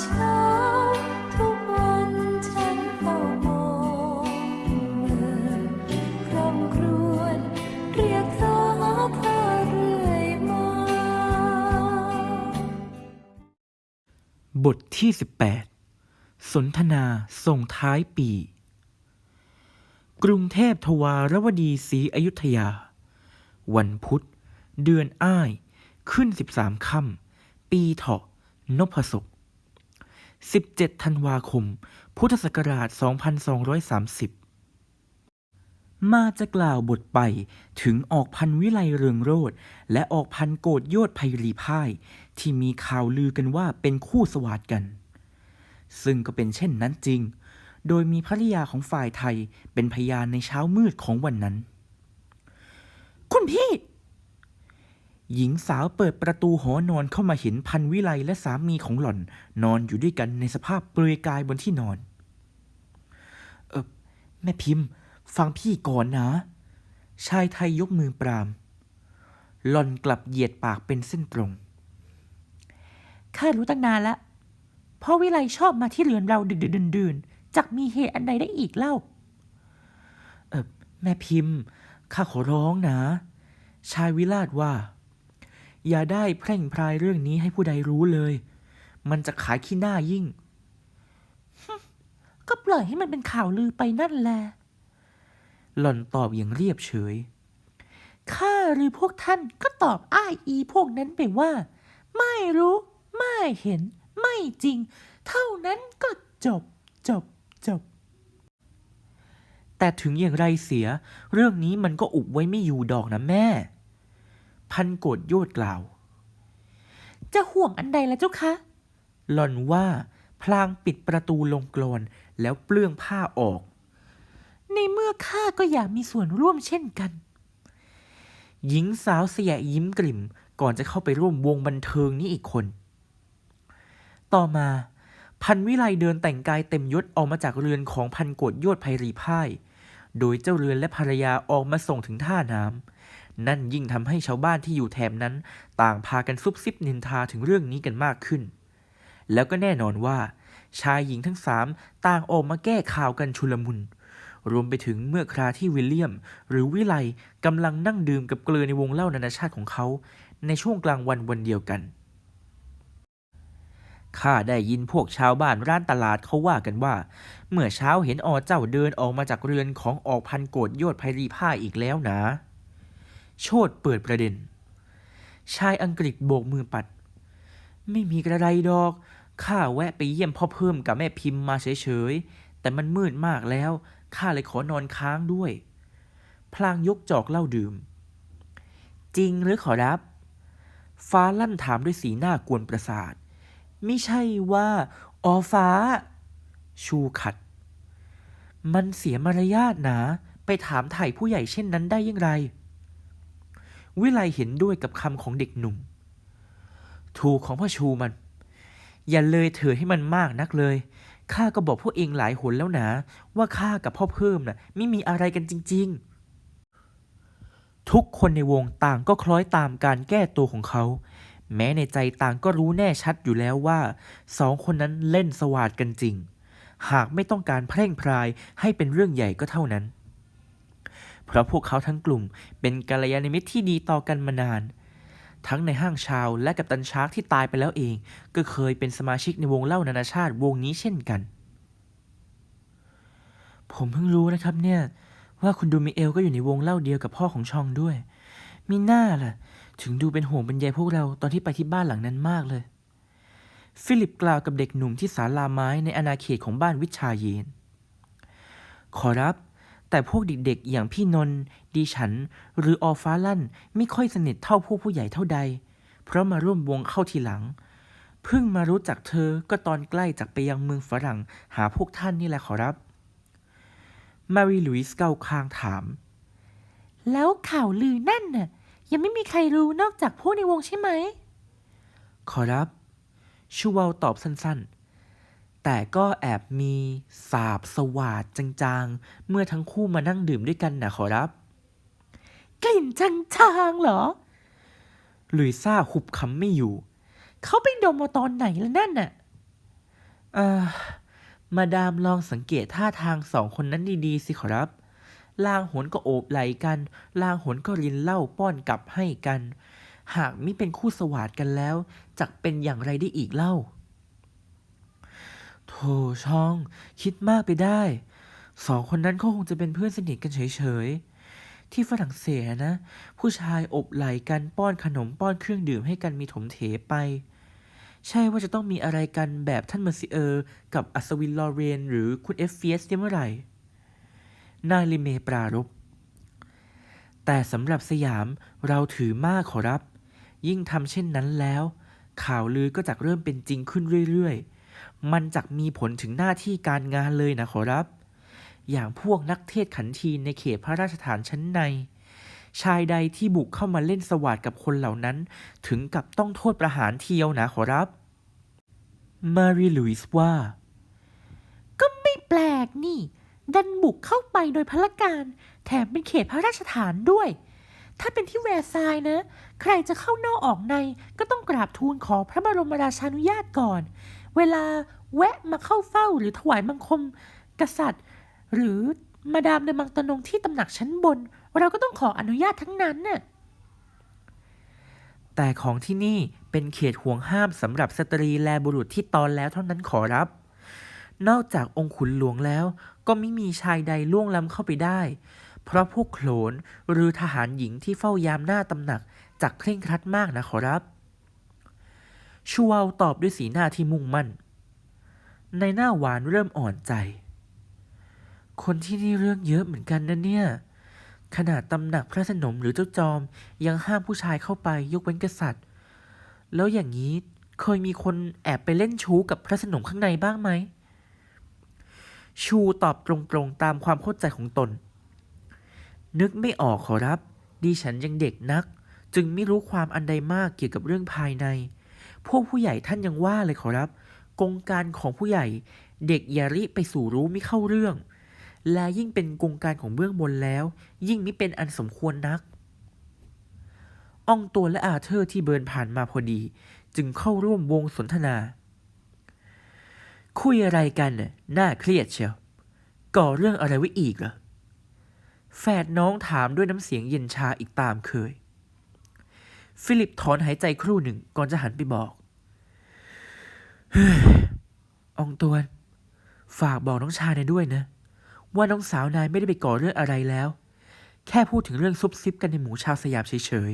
บทที่ 18 สนทนาส่งท้ายปี กรุงเทพทวารวดีศรีอยุธยา วันพุธ เดือนอ้าย ขึ้น 13 ค่ำ ปีเถาะนพศก 17 ธันวาคม พุทธศักราช 2230 มาจะกล่าวบทไปถึงออกพันวิไลเรืองโรธและออกพันโกดโยธไพรีพ่าย ที่มีข่าวลือกันว่าเป็นคู่สวาดกัน ซึ่งก็เป็นเช่นนั้นจริง โดยมีภริยาของฝ่ายไทยเป็นพยานในเช้ามืดของวันนั้น คุณพี่ หญิงสาวเปิดประตูหอนอนเข้ามาเห็นพันวิไลและสามีของหล่อน นอนอยู่ด้วยกันในสภาพเปลือยกายบนที่นอน เออแม่พิมพ์ ฟังพี่ก่อนนะ ชายไทยยกมือปราม หล่อนกลับเหยียดปากเป็นเส้นตรง ข้ารู้ตั้งนานแล้วเพราะวิไลชอบมาที่เรือนเราดึกๆดื่นๆจักมีเหตุอันใดได้อีกเล่า เออแม่พิมพ์ ข้าขอร้องนะ ชายวิราชว่า อย่าได้แพร่งพรายเรื่องนี้ให้ผู้ใดรู้เลย มันจะขายขี้หน้ายิ่ง ก็ปล่อยให้มันเป็นข่าวลือไปนั่นแหละ หล่อนตอบอย่างเรียบเฉย ข้าหรือพวกท่านก็ตอบอ้ายอีพวกนั้นไปว่า ไม่รู้ ไม่เห็น ไม่จริง เท่านั้นก็จบ จบ จบ แต่ถึงอย่างไรเสีย เรื่องนี้มันก็อุบไว้ไม่อยู่ดอกนะแม่ พันโกดโยดกล่าว จะห่วงอันใดละเจ้าคะหล่อนว่าพลางปิดประตูลงกรอนแล้วเปลื้องผ้าออกในเมื่อข้าก็อยากมีส่วนร่วมเช่นกัน หญิงสาวเสียยิ้มกลิ่มก่อนจะเข้าไปร่วมวงบันเทิงนี้อีกคน ต่อมา พันวิไลเดินแต่งกายเต็มยศออกมาจากเรือนของพันโกดโยธไพรีพ่าย โดยเจ้าเรือนและภรรยาออกมาส่งถึงท่าน้ำ นั่นยิ่งทำให้ชาวบ้านที่อยู่แถบนั้น ต่างพากันซุบซิบนินทาถึงเรื่องนี้กันมากขึ้น แล้วก็แน่นอนว่า ชายหญิงทั้งสามต่างออกมาแก้ข่าวกันชุลมุน รวมไปถึงเมื่อคราที่วิลเลียม หรือวิไลกำลังนั่งดื่มกับเกลือในวงเล่านานาชาติของเขา ในช่วงกลางวันวันเดียวกันข้าได้ยินพวกชาวบ้านร้านตลาดเขาว่ากันว่า เมื่อเช้าเห็นอเจ้าเดินออกมาจากเรือนของออกพันโกดโยธไพรีผ้าอีกแล้วนะ โชดเปิดประเด็น ชายอังกฤษโบกมือปัด ไม่มีกระไรดอก ข้าแวะไปเยี่ยมพ่อเพิ่มกับแม่พิมพ์มาเฉยๆ แต่มันมืดมากแล้ว ข้าเลยขอนอนค้างด้วย พลางยกจอกเหล้าดื่ม จริงหรือขอรับ ฟ้าลั่นถามด้วยสีหน้ากวนประสาท ไม่ใช่ว่าอ๋อฟ้า ชูขัด มันเสียมารยาทนะ ไปถามถ่ายผู้ใหญ่เช่นนั้นได้ยังไร วิไลเห็นด้วยกับคำของเด็กหนุ่ม ถูกของพ่อชูมัน อย่าเลยเถิดให้มันมากนักเลย ข้าก็บอกพวกเองหลายหนแล้วนะ ว่าข้ากับพ่อเพิ่มน่ะไม่มีอะไรกันจริง ๆ ทุกคนในวงต่างก็คล้อยตามการแก้ตัวของเขา แม้ในใจต่างก็รู้แน่ชัดอยู่แล้วว่าสองคนนั้นเล่นสวาดกันจริง หากไม่ต้องการแพร่งพรายให้เป็นเรื่องใหญ่ก็เท่านั้น เพราะพวกเขาทั้งกลุ่มเป็นกัลยาณมิตรที่ดีต่อกันมานาน ทั้งในห้างชาวและกับตันชาร์กที่ตายไปแล้วเอง ก็เคยเป็นสมาชิกในวงเล่านานาชาติวงนี้เช่นกัน ผมเพิ่งรู้นะครับเนี่ยว่าคุณดูมิเอลก็อยู่ในวงเล่าเดียวกับพ่อของชองด้วย มีหน้าล่ะ ถึงดูเป็นห่วงเป็นใยพวกเราตอนที่ไปที่บ้านหลังนั้นมากเลย ฟิลิปกล่าวกับเด็กหนุ่มที่ศาลาไม้ในอาณาเขตของบ้านวิชาเยน ขอรับ แต่พวกเด็กๆอย่างพี่นนท์ดิฉัน หรือออฟ้าลั่นไม่ค่อยสนิทเท่าพวกผู้ใหญ่เท่าใด เพราะมาร่วมวงเข้าทีหลัง เพิ่งมารู้จักเธอก็ตอนใกล้จากไปยังเมืองฝรั่งหาพวกท่านนี่แหละขอรับ มารีลุยส์เกาคางถาม แล้วข่าวลือนั่นน่ะยังไม่มีใครรู้นอกจากผู้ในวงใช่ไหม ขอรับ ชูวาลตอบสั้นๆ แต่ก็แอบมีสาบสวาดจางๆ เมื่อทั้งคู่มานั่งดื่มด้วยกันนะขอรับ กลิ่นจางๆเหรอ ลุยซ่าหุบคำไม่อยู่ เขาไปดมมาตอนไหนแล้วนั่นน่ะอ่ามาดามลองสังเกตท่าทางสองคนนั้นดีๆ สิขอรับ ลางหนก็โอบไหลกัน ลางหนก็รินเหล้าป้อนกลับให้กัน หากมิเป็นคู่สวาดกันแล้ว จักเป็นอย่างไรได้อีกเล่า โถช่องคิดมากไปได้ สองคนนั้นเขาคงจะเป็นเพื่อนสนิทกันเฉยๆ ที่ฝรั่งเศสนะ ผู้ชายอบไหลกันป้อนขนมป้อนเครื่องดื่มให้กันมีถมเถไป ใช่ว่าจะต้องมีอะไรกันแบบท่านเมอร์ซิเออร์ กับอัศวินลอเรน หรือคุณเอฟเฟียสเมื่อไหร่นายลิเมปรารบแต่สำหรับสยามเราถือมากขอรับ ยิ่งทำเช่นนั้นแล้ว ข่าวลือก็จะเริ่มเป็นจริงขึ้นเรื่อยๆ มันจะมีผลถึงหน้าที่การงานเลยนะขอรับ อย่างพวกนักเทศขันทีในเขตพระราชฐานชั้นใน ชายใดที่บุกเข้ามาเล่นสวาดกับคนเหล่านั้น ถึงกับต้องโทษประหารเทียวนะขอรับ มารีลุยส์ว่า ก็ไม่แปลกนี่ ดันบุกเข้าไปโดยพละการ แถมเป็นเขตพระราชฐานด้วย ถ้าเป็นที่แวร์ซายน์นะใครจะเข้านอกออกในก็ต้องกราบทูลขอพระบรมราชานุญาตก่อน เวลาแวะมาเข้าเฝ้าหรือถวายบังคมกษัตริย์ หรือมาดามในมังตนงที่ตำหนักชั้นบน เราก็ต้องขออนุญาตทั้งนั้นน่ะแต่ของที่นี่เป็นเขตห่วงห้ามสำหรับสตรีและบุรุษที่ตอนแล้วเท่านั้นขอรับ นอกจากองคุนหลวงแล้ว ก็ไม่มีชายใดล่วงล้ำเข้าไปได้ เพราะพวกโขลนหรือทหารหญิงที่เฝ้ายามหน้าตำหนักจักเคร่งครัดมากนะขอรับ ชูวาลตอบด้วยสีหน้าที่มุ่งมั่น ในหน้าหวานเริ่มอ่อนใจ คนที่นี่เรื่องเยอะเหมือนกันนะเนี่ย ขนาดตำหนักพระสนมหรือเจ้าจอมยังห้ามผู้ชายเข้าไปยกเว้นกษัตริย์ แล้วอย่างนี้เคยมีคนแอบไปเล่นชู้กับพระสนมข้างในบ้างไหม ชูตอบตรงๆตามความเข้าใจของตน นึกไม่ออกขอรับดิฉันยังเด็กนัก จึงไม่รู้ความอันใดมากเกี่ยวกับเรื่องภายใน พวกผู้ใหญ่ท่านยังว่าเลยขอรับ กงการของผู้ใหญ่ เด็กอย่าริไปสู่รู้ไม่เข้าเรื่อง และยิ่งเป็นกงการของเบื้องบนแล้ว ยิ่งมิเป็นอันสมควรนักอองตัวและอาเธอร์ที่เบินผ่านมาพอดี จึงเข้าร่วมวงสนทนา คุยอะไรกันน่ะน่าเครียดเชียว ก่อเรื่องอะไรไว้อีกเหรอแฝดน้องถามด้วยน้ำเสียงเย็นชาอีกตามเคย ฟิลิปถอนหายใจครู่หนึ่งก่อนจะหันไปบอก อองตวน ฝากบอกน้องชายนายด้วยนะ ว่าน้องสาวนายไม่ได้ไปก่อเรื่องอะไรแล้ว แค่พูดถึงเรื่องซุบซิบกันในหมู่ชาวสยามเฉย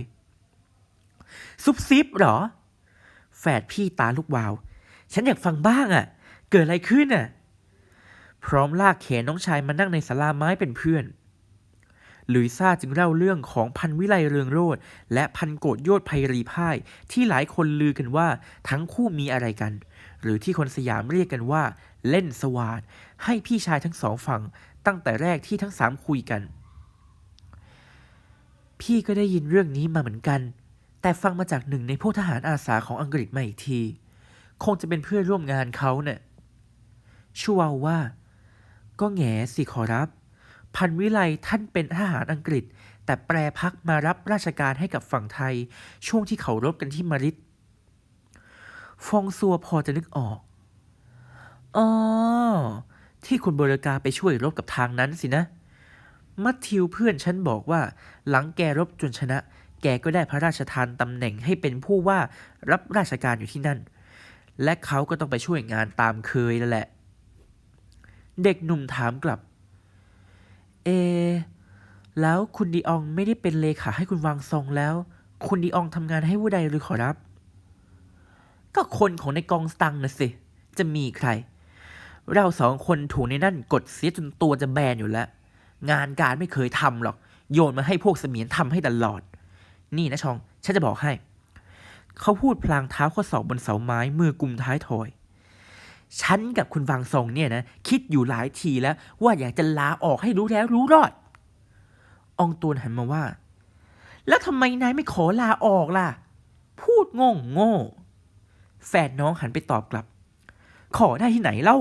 ๆ ซุบซิบเหรอ แฝดพี่ตาลูกวาว ฉันอยากฟังบ้างอะ่ะ เกิดอะไรขึ้นอะ พร้อมลากแขนน้องชายมานั่งในศาลาไม้เป็นเพื่อน ลุยซ่าจึงเล่าเรื่องของพันวิไลเรืองโรดและพันโกดโยธไพรีพ่าย ที่หลายคนลือกันว่าทั้งคู่มีอะไรกัน หรือที่คนสยามเรียกกันว่า เล่นสวาดให้พี่ชายทั้งสองฝั่งตั้งแต่แรกที่ทั้งสามคุยกัน พี่ก็ได้ยินเรื่องนี้มาเหมือนกัน แต่ฟังมาจากหนึ่งในพวกทหารอาสาของอังกฤษมาอีกที คงจะเป็นเพื่อนร่วมงานเขาเนะ่ะชัวว่า ก็แง่สิขอรับ พันวิไลท่านเป็นทหารอังกฤษ แต่แปรพักมารับราชการให้กับฝั่งไทย ช่วงที่เขารบกันที่มาริดฟองซัวพอจะนึกออกอ๋อที่คุณบรกาไปช่วยรบกับทางนั้นสินะ มัทธิวเพื่อนฉันบอกว่า หลังแกรบจนชนะ แกก็ได้พระราชทานตำแหน่งให้เป็นผู้ว่ารับราชการอยู่ที่นั่น และเขาก็ต้องไปช่วยงานตามเคยนั่นแหละ เด็กหนุ่มถามกลับ เอ แล้วคุณดีอองไม่ได้เป็นเลขาให้คุณวางทรงแล้ว คุณดีอองทำงานให้ผู้ใดหรือขอรับ ก็คนของในกองสตังค์นะสิ จะมีใคร เราสองคนถูกในนั่นกดเสียจนตัวจะแบนอยู่แล้ว งานการไม่เคยทำหรอก โยนมาให้พวกเสมียนทำให้ตลอด นี่นะชอง ฉันจะบอกให้ เขาพูดพลางเท้าข้อศอกบนเสาไม้มือกุมท้ายถอย ฉันกับคุณวังทรงเนี่ยนะคิดอยู่หลายทีแล้วว่าอยากจะลาออกให้รู้แล้วรู้รอด อองตวนหันมาว่า แล้วทำไมนายไม่ขอลาออกล่ะ พูดโง่โง่แฝดน้องหันไปตอบกลับ ขอได้ที่ไหนเล่า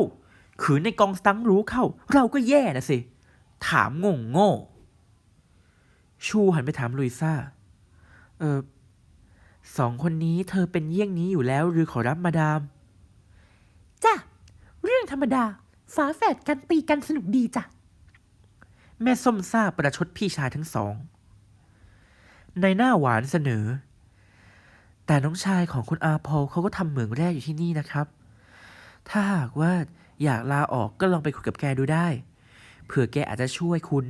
ขืนในกองสตังรู้เข้า เราก็แย่นะสิ ถามโง่โง่ ชูหันไปถามลุยซ่า เออสองคนนี้เธอเป็นเยี่ยงนี้อยู่แล้วหรือขอรับมาดาม ธรรมดาฝาแฝดกันตีกันสนุกดีจ้ะ แม่ส้มซ่าประชดพี่ชายทั้งสอง ในหน้าหวานเสนอ แต่น้องชายของคุณอาพอลเขาก็ทำเหมืองแร่อยู่ที่นี่นะครับ ถ้าหากว่าอยากลาออกก็ลองไปคุยกับแกดูได้ เผื่อแกอาจจะช่วยคุณ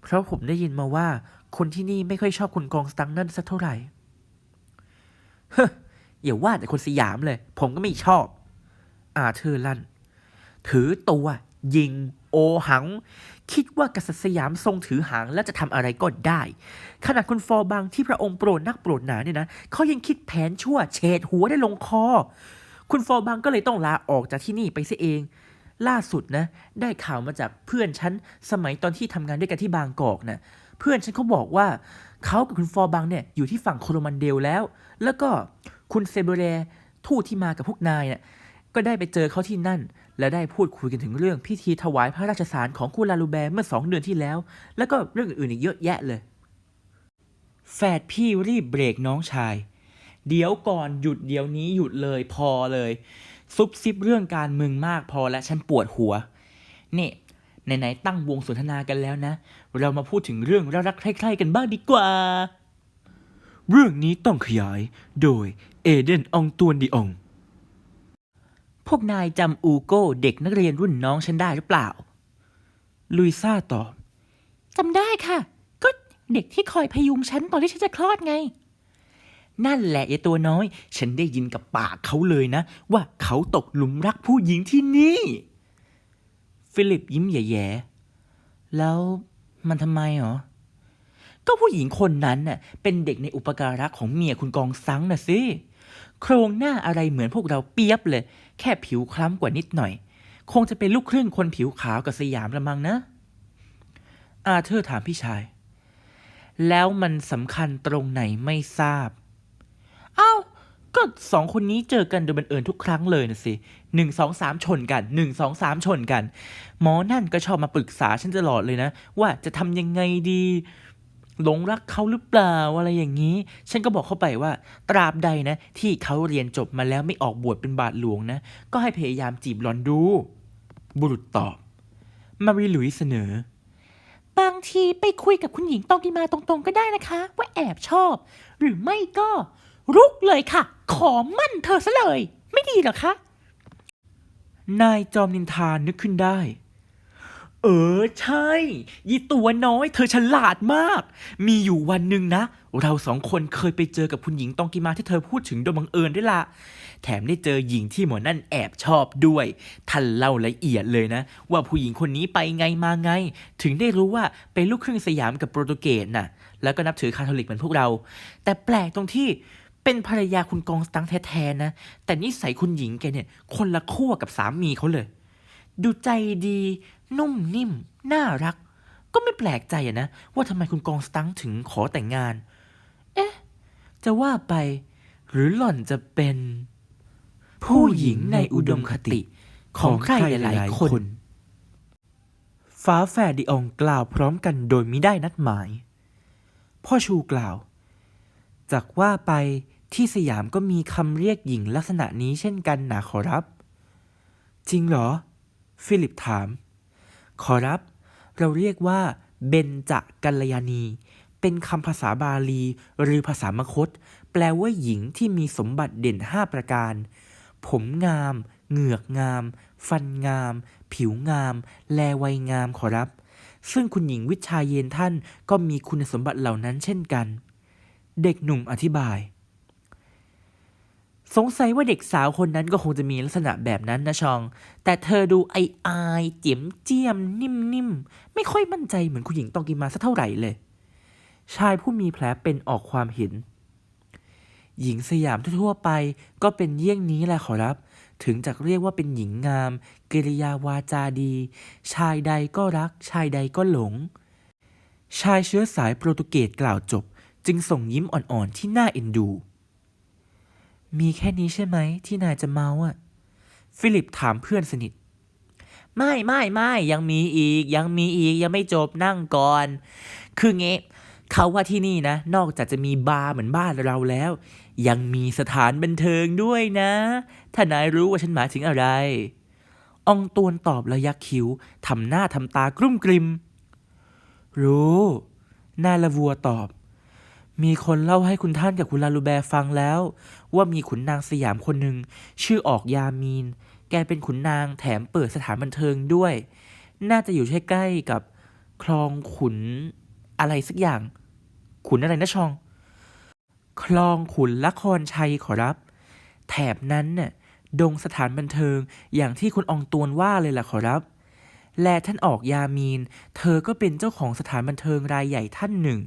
เพราะผมได้ยินมาว่าคนที่นี่ไม่ค่อยชอบคุณกองสตังนั่นสักเท่าไหร่ เฮ้ออย่าว่าแต่คนสยามเลย ผมก็ไม่ชอบ อาเธอร์ลั่น ถือตัว ยิง โอหัง คิดว่ากษัตริย์สยามทรงถือหางแล้วจะทำอะไรก็ได้ ขนาดคุณฟอบางที่พระองค์โปรดนักโปรดหนาเนี่ยนะเขายังคิดแผนชั่วเฉดหัวได้ลงคอ คุณฟอบางก็เลยต้องลาออกจากที่นี่ไปเสียเองล่าสุดนะ ได้ข่าวมาจากเพื่อนฉันสมัยตอนที่ทำงานด้วยกันที่บางกอกนะ่ะเพื่อนฉันเขาบอกว่าเขากับคุณฟอร์บางเนี่ยอยู่ที่ฝั่งโคโรมันเดลแล้ว แล้วก็คุณเซเบเรทูตที่มากับพวกนายเน่ะก็ได้ไปเจอเขาที่นั่น และได้พูดคุยกันถึงเรื่องพิธีถวายพระราชสารของกุลาลูแบร์เมื่อสองเดือนที่แล้ว แล้วก็เรื่องอื่นอีกเยอะแยะเลย แฝดพี่รีบเบรกน้องชาย เดี๋ยวก่อนหยุดเดี๋ยวนี้หยุดเลยพอเลย ซุบซิบเรื่องการเมืองมากพอและฉันปวดหัว นี่ไหนๆตั้งวงสนทนากันแล้วนะ เรามาพูดถึงเรื่องรักๆใคร่ๆกันบ้างดีกว่า เรื่องนี้ต้องขยายโดยเอเดนองตวนดีอง พวกนายจำอูโก้เด็กนักเรียนรุ่นน้องฉันได้หรือเปล่า ลุยซ่าตอบ จำได้ค่ะ ก็เด็กที่คอยพยุงฉันตอนที่ฉันจะคลอดไง นั่นแหละไอ้ตัวน้อย ฉันได้ยินกับปากเขาเลยนะ ว่าเขาตกหลุมรักผู้หญิงที่นี่ ฟิลิปยิ้มแย่ๆแล้วมันทำไมหรอ ก็ผู้หญิงคนนั้นน่ะเป็นเด็กในอุปการะของเมียคุณกองซังน่ะสิ โครงหน้าอะไรเหมือนพวกเราเปียบเลย แค่ผิวคล้ำกว่านิดหน่อย คงจะเป็นลูกครึ่งคนผิวขาวกับสยามละมังนะ อาเธอร์ถามพี่ชาย แล้วมันสำคัญตรงไหนไม่ทราบ เอ้า ก็สองคนนี้เจอกันโดยบังเอิญทุกครั้งเลยนะสิหนึ่งสองสามชนกันหนึ่งสองสามชนกัน หมอนั่นก็ชอบมาปรึกษาฉันตลอดเลยนะ ว่าจะทำยังไงดี หลงรักเขาหรือเปล่าอะไรอย่างนี้ ฉันก็บอกเข้าไปว่า ตราบใดนะ ที่เขาเรียนจบมาแล้วไม่ออกบวชเป็นบาทหลวงนะ ก็ให้พยายามจีบหลอนดู บุรุษตอบ มารีหลุยเสนอ บางทีไปคุยกับคุณหญิงตองกีมาตรงๆก็ได้นะคะ ว่าแอบชอบ หรือไม่ก็รุกเลยค่ะ ขอมั่นเธอซะเลย ไม่ดีหรอคะ นายจอมนินทานึกขึ้นได้ เออใช่ยี่ตัวน้อย เธอฉลาดมาก มีอยู่วันหนึ่งนะ เราสองคนเคยไปเจอกับคุณหญิงตองกีมาที่เธอพูดถึงโดยบังเอิญด้วยล่ะแถมได้เจอหญิงที่หมอนั่นแอบชอบด้วย ท่านเล่าละเอียดเลยนะ ว่าผู้หญิงคนนี้ไปไงมาไง ถึงได้รู้ว่าเป็นลูกครึ่งสยามกับโปรตุเกสน่ะ แล้วก็นับถือคาทอลิกเหมือนพวกเรา แต่แปลกตรงที่เป็นภรรยาคุณกองสตังแท้ๆนะ แต่นิสัยคุณหญิงแกเนี่ย คนละขั้วกับสามีเขาเลย ดูใจดี นุ่มนิ่ม น่ารัก ก็ไม่แปลกใจอะนะ ว่าทำไมคุณกองสตังถึงขอแต่งงาน เอ๊ะ จะว่าไป หรือหล่อนจะเป็น ผู้หญิงในอุดมคติของใครหลายๆคนฟ้าแฝดดิอองกล่าวพร้อมกันโดยมิได้นัดหมาย พ่อชูกล่าว จากว่าไปที่สยามก็มีคำเรียกหญิงลักษณะนี้เช่นกันนะขอรับ จริงเหรอ ฟิลิปถาม ขอรับ เราเรียกว่าเบญจกัลยาณี เป็นคำภาษาบาลี หรือภาษามคต แปลว่าหญิงที่มีสมบัติเด่น5ประการ ผมงาม เหงือกงาม ฟันงาม ผิวงาม แลวัยงามขอรับ ซึ่งคุณหญิงวิชาเยนท่านก็มีคุณสมบัติเหล่านั้นเช่นกัน เด็กหนุ่มอธิบาย สงสัยว่าเด็กสาวคนนั้นก็คงจะมีลักษณะแบบนั้นนะชอง แต่เธอดูไออายๆเจียมเจียมนิ่มๆไม่ค่อยมั่นใจเหมือนคุณหญิงตองกิมาสักเท่าไหร่เลย ชายผู้มีแผลเป็นออกความเห็น หญิงสยามทั่วไปก็เป็นเยี่ยงนี้แหละขอรับ ถึงจะเรียกว่าเป็นหญิงงามกิริยาวาจาดี ชายใดก็รัก ชายใดก็หลง ชายเชื้อสายโปรตุเกสกล่าวจบ จึงส่งยิ้มอ่อนๆที่น่าเอ็นดู มีแค่นี้ใช่ไหมที่นายจะเมาอะ ฟิลิปถามเพื่อนสนิท ไม่ไม่ไม่ยังมีอีก ยังมีอีกยังไม่จบนั่งก่อน คือเงี้เขาว่าที่นี่นะ นอกจากจะมีบาร์เหมือนบ้านเราแล้ว ยังมีสถานบันเทิงด้วยนะ ถ้านายรู้ว่าฉันหมายถึงอะไรอองตวนตอบและยักคิ้วทำหน้าทำตากรุ่มกริม รู้ นายละวัวตอบ มีคนเล่าให้คุณท่านกับคุณลาลูแบร์ฟังแล้ว ว่ามีขุนนางสยามคนหนึ่งชื่อออกยามีน แกเป็นขุนนางแถมเปิดสถานบันเทิงด้วย น่าจะอยู่ใกล้ๆกับคลองขุนอะไรสักอย่าง ขุนอะไรนะชอง คลองขุนละครชัยขอรับ แถบนั้นน่ะดงสถานบันเทิงอย่างที่คุณอองตวนว่าเลยล่ะขอรับ และท่านออกยามีน เธอก็เป็นเจ้าของสถานบันเทิงรายใหญ่ท่านหนึ่ง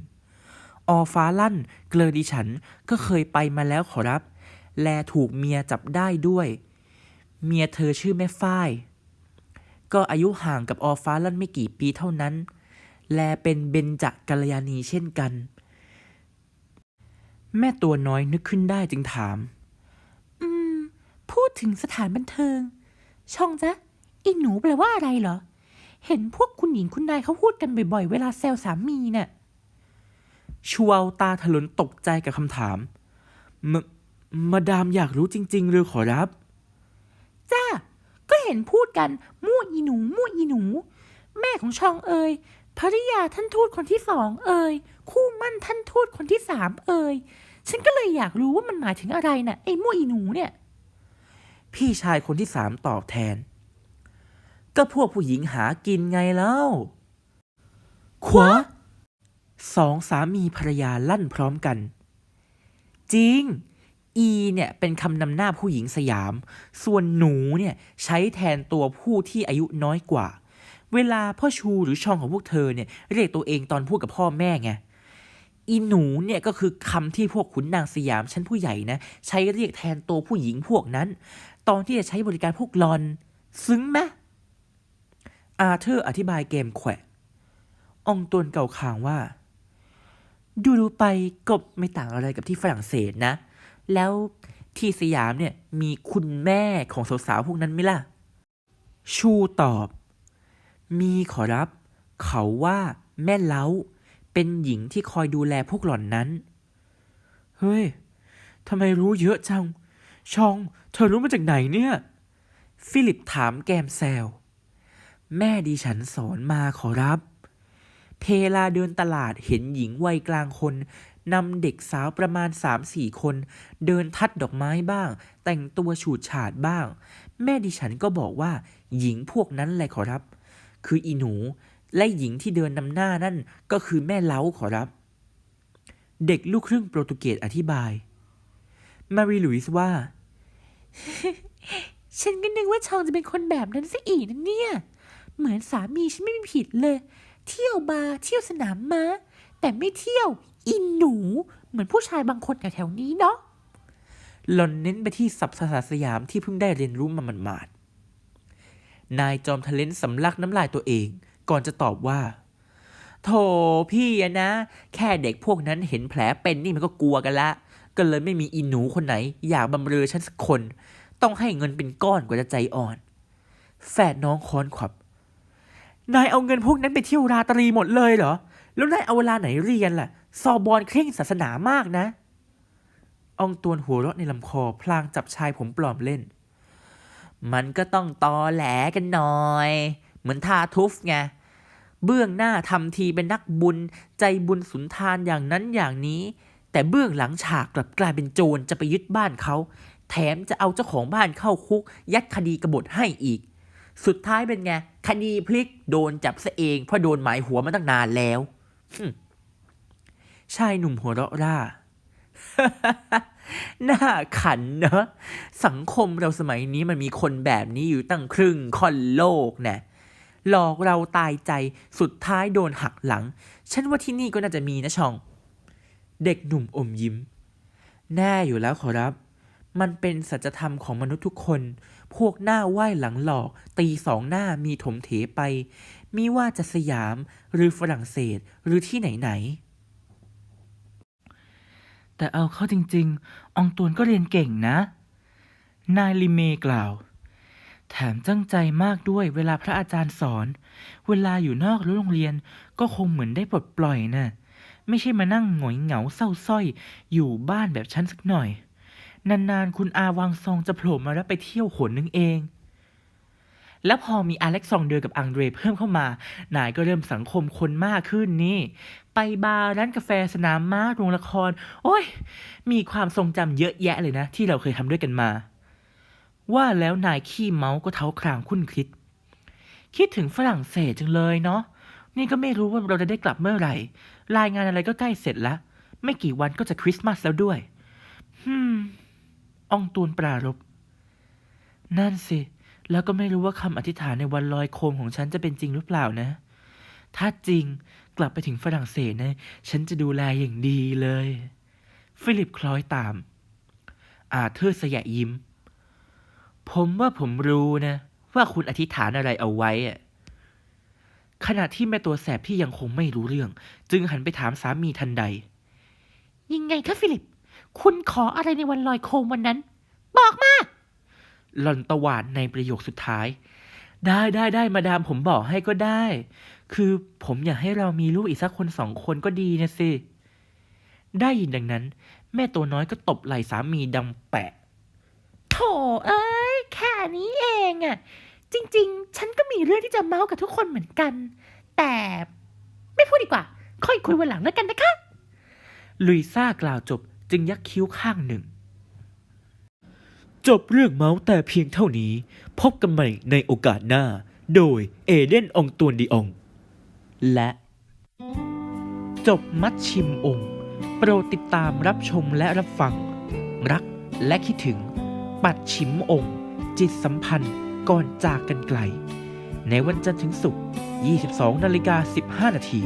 อฟ้าลั่น เกลอดิฉันก็เคยไปมาแล้วขอรับ แลถูกเมียจับได้ด้วย เมียเธอชื่อแม่ฝ้าย ก็อายุห่างกับอฟ้าลั่นไม่กี่ปีเท่านั้น แลเป็นเบญจกัลยาณีเช่นกัน แม่ตัวน้อยนึกขึ้นได้จึงถาม อืม พูดถึงสถานบันเทิง ช่องจ๊ะอีหนูแปลว่าอะไรเหรอ เห็นพวกคุณหญิงคุณนายเขาพูดกันบ่อยๆ เวลาแซวสามีน่ะ ชูเอาตาถลนตกใจกับคำถาม มมาดามอยากรู้จริง ๆ หรือขอรับ จ้า ก็เห็นพูดกันมู่อีหนูมู่อีหนู แม่ของชองเอ่ยภริยาท่านทูตคนที่สองเอ่ยคู่มั่นท่านทูตคนที่สามเอ่ยฉันก็เลยอยากรู้ว่ามันหมายถึงอะไรน่ะไอ้มู่อีหนูเนี่ย พี่ชายคนที่สามตอบแทน ก็พวกผู้หญิงหากินไงแล้วขวา สองสามีภรรยาลั่นพร้อมกัน จริง อีเนี่ยเป็นคำนำหน้าผู้หญิงสยาม ส่วนหนูเนี่ยใช้แทนตัวผู้ที่อายุน้อยกว่า เวลาพ่อชูหรือชองของพวกเธอเนี่ยเรียกตัวเองตอนพูดกับพ่อแม่ไงอีหนูเนี่ยก็คือคำที่พวกขุนนางสยามชั้นผู้ใหญ่นะใช้เรียกแทนตัวผู้หญิงพวกนั้น ตอนที่จะใช้บริการพวกลอน ซึ้งไหมอาเธอร์อธิบายเกมแขวะอองตวนเก่าขางว่า ดูดูๆไปก็ไม่ต่างอะไรกับที่ฝรั่งเศสนะ แล้วที่สยามเนี่ยมีคุณแม่ของสาวๆพวกนั้นไหมล่ะ ชูตอบ มีขอรับ เขาว่าแม่เล้า เป็นหญิงที่คอยดูแลพวกหล่อนนั้น เฮ้ยทำไมรู้เยอะจัง ชอง เธอรู้มาจากไหนเนี่ย ฟิลิปถามแกมแซว แม่ดิฉันสอนมาขอรับ เพลาเดินตลาดเห็นหญิงวัยกลางคนนำเด็กสาวประมาณ 3-4 คน เดินทัดดอกไม้บ้าง แต่งตัวฉูดฉาดบ้าง แม่ดิฉันก็บอกว่า หญิงพวกนั้นแหละขอรับ คืออีหนู และหญิงที่เดินนำหน้านั่นก็คือแม่เล้าขอรับ เด็กลูกครึ่งโปรตุเกสอธิบาย มารีลุยส์ว่า ฉันก็นึกว่าชองจะเป็นคนแบบนั้นซะอีกนะเนี่ย เหมือนสามีฉันไม่มีผิดเลย เที่ยวบาร์เที่ยวสนามม้า แต่ไม่เที่ยวอินหนู เหมือนผู้ชายบางคนแถวๆนี้เนาะหล่อนเน้นไปที่สับภาษาสยามที่เพิ่งได้เรียนรู้มาหมาดๆนายจอมทะเลนสำลักน้ำลายตัวเอง ก่อนจะตอบว่า โถพี่อะนะ แค่เด็กพวกนั้นเห็นแผลเป็นนี่มันก็กลัวกันละ ก็เลยไม่มีอีหนูคนไหน อยากบำเรอฉันสักคน ต้องให้เงินเป็นก้อนกว่าจะใจอ่อน แฝดน้องค้อนขวับ นายเอาเงินพวกนั้นไปเที่ยวราตรีหมดเลยเหรอ แล้วนายเอาเวลาไหนเรียนล่ะ ซอบอลเคร่งศาสนามากนะ อองตวนหัวเราะในลำคอพลางจับชายผมปลอมเล่น มันก็ต้องตอแหลกันหน่อย เหมือนทาทุฟไง เบื้องหน้าทำทีเป็นนักบุญ ใจบุญสุนทานอย่างนั้นอย่างนี้ แต่เบื้องหลังฉากกลับกลายเป็นโจรจะไปยึดบ้านเขา แถมจะเอาเจ้าของบ้านเข้าคุก ยัดคดีกบฏให้อีก สุดท้ายเป็นไง คดีพลิกโดนจับซะเอง เพราะโดนหมายหัวมาตั้งนานแล้วชายหนุ่มหัวเราะร่าหน่าขันเนอะสังคมเราสมัยนี้มันมีคนแบบนี้อยู่ตั้งครึ่งค่อนโลกนะหลอกเราตายใจสุดท้ายโดนหักหลัง ฉันว่าที่นี่ก็น่าจะมีนะชอง เด็กหนุ่มอมยิ้ม แน่อยู่แล้วขอรับ มันเป็นสัจธรรมของมนุษย์ทุกคน พวกหน้าไหว้หลังหลอก ตีสองหน้ามีถมเถไป มิว่าจะสยามหรือฝรั่งเศสหรือที่ไหนไหน แต่เอาเข้าจริง ๆอองตวนก็เรียนเก่งนะ นายลิเมกล่าว แถมตั้งใจมากด้วยเวลาพระอาจารย์สอน เวลาอยู่นอกรั้วโรงเรียนก็คงเหมือนได้ปลดปล่อยน่ะไม่ใช่มานั่งหงอยเหงาเศร้าสร้อย อยู่บ้านแบบฉันสักหน่อย นานๆ คุณอาวางซองจะโผล่มารับไปเที่ยวหนนึงเอง แล้วพอมีอเล็กซานเดอร์กับอังเดรเพิ่มเข้ามา นายก็เริ่มสังคมคนมากขึ้นนี่ ไปบาร์ร้านกาแฟสนามม้าโรงละคร โอ้ย มีความทรงจำเยอะแยะเลยนะ ที่เราเคยทำด้วยกันมา ว่าแล้วนายขี้เมาก็เท้าครางคุ้นคิด คิดถึงฝรั่งเศสจังเลยเนาะนี่ก็ไม่รู้ว่าเราจะได้กลับเมื่อไหร่ รายงานอะไรก็ใกล้เสร็จแล้ว ไม่กี่วันก็จะคริสต์มาสแล้วด้วยฮึม อองตูนปรารบนั่นสิ แล้วก็ไม่รู้ว่าคำอธิษฐานในวันลอยโคมของฉันจะเป็นจริงหรือเปล่านะ ถ้าจริงกลับไปถึงฝรั่งเศสนะ ฉันจะดูแลอย่างดีเลย ฟิลิปคล้อยตาม อาเธอร์สยะยิ้ม ผมว่าผมรู้นะ ว่าคุณอธิษฐานอะไรเอาไว้อะขณะที่แม่ตัวแสบที่ยังคงไม่รู้เรื่อง จึงหันไปถามสามีทันใด ยังไงคะฟิลิป คุณขออะไรในวันลอยโคมวันนั้น บอกมา หล่อนตวาดในประโยคสุดท้าย ได้ได้ได้มาดามผมบอกให้ก็ได้ คือผมอยากให้เรามีลูกอีกสักคนสองคนก็ดีนะสิ ได้ยินดังนั้น แม่ตัวน้อยก็ตบไหล่สามีดังแปะ โถเอ้ยแค่นี้เองอะจริง ๆ ฉันก็มีเรื่องที่จะเมาส์กับทุกคนเหมือนกัน แต่ไม่พูดดีกว่า ค่อยคุยวันหลังแล้วกันนะคะลุยซ่ากล่าวจบ จึงยักคิ้วข้างหนึ่ง จบเรื่องเมาส์แต่เพียงเท่านี้ พบกันใหม่ในโอกาสหน้า โดยเอเดนองตวนดีอง และ จบมัดชิมองค์ โปรดติดตามรับชมและรับฟัง รักและคิดถึง ปัดชิมองค์ จิตสัมพันธ์ก่อนจากกันไกล ในวันจันทร์ถึงศุกร์22นาฬิกา15นาที